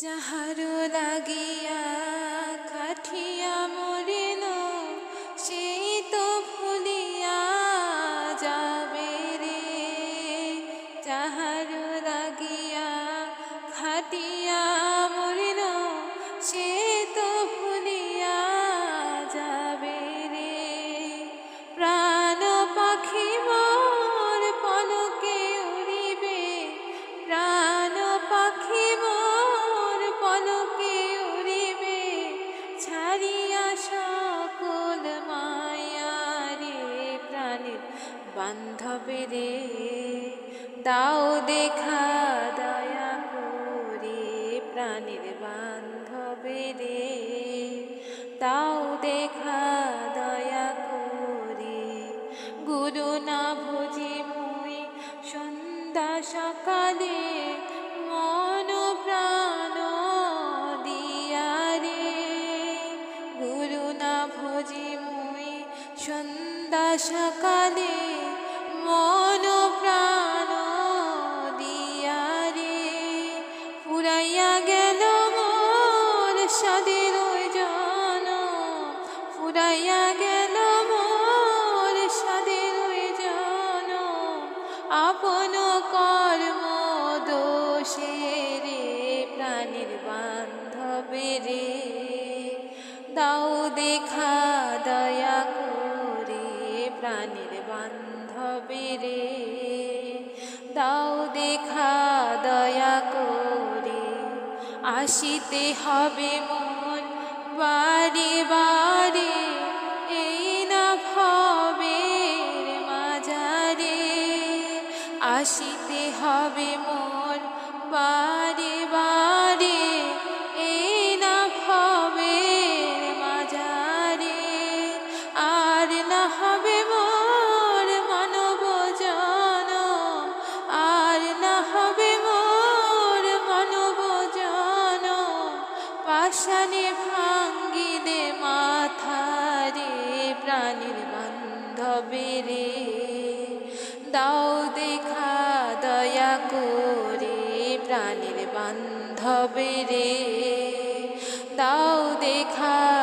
যাহারো লাগিয়া কাঠিয়া মরিল সেই তো ভুলিয়া যাবে রে। যাহারো লাগিয়া খাটিয়া প্রাণের বান্ধবে রে, দাও দেখা দয়া করে প্রাণের বান্ধবে রে, দাও দেখা দয়া করে। গুরু না ভুজি মুই সন্ধ্যা সকালে সন্ধ্যা সকালে ফুরাইয়া গেল মোর সাদের জন। ফুরাইয়া গেল মোর সাদের জন। আপন কর্ম দোষে রে প্রাণীর বান্ধবে রে। দাও দেখা দয়া করে প্রাণীর বান্ধবে রে। দাও দেখা দয়া করে আসিতে হবে মন বারে বারে এই না ভবের মাজারে আসিতে হবে মন পাশানে ভাঙ্গি দে মাথা রে, প্রাণীর বান্ধবে রে। দাও দেখা দয়া করে, প্রাণীর বান্ধবে রে। দাও দেখা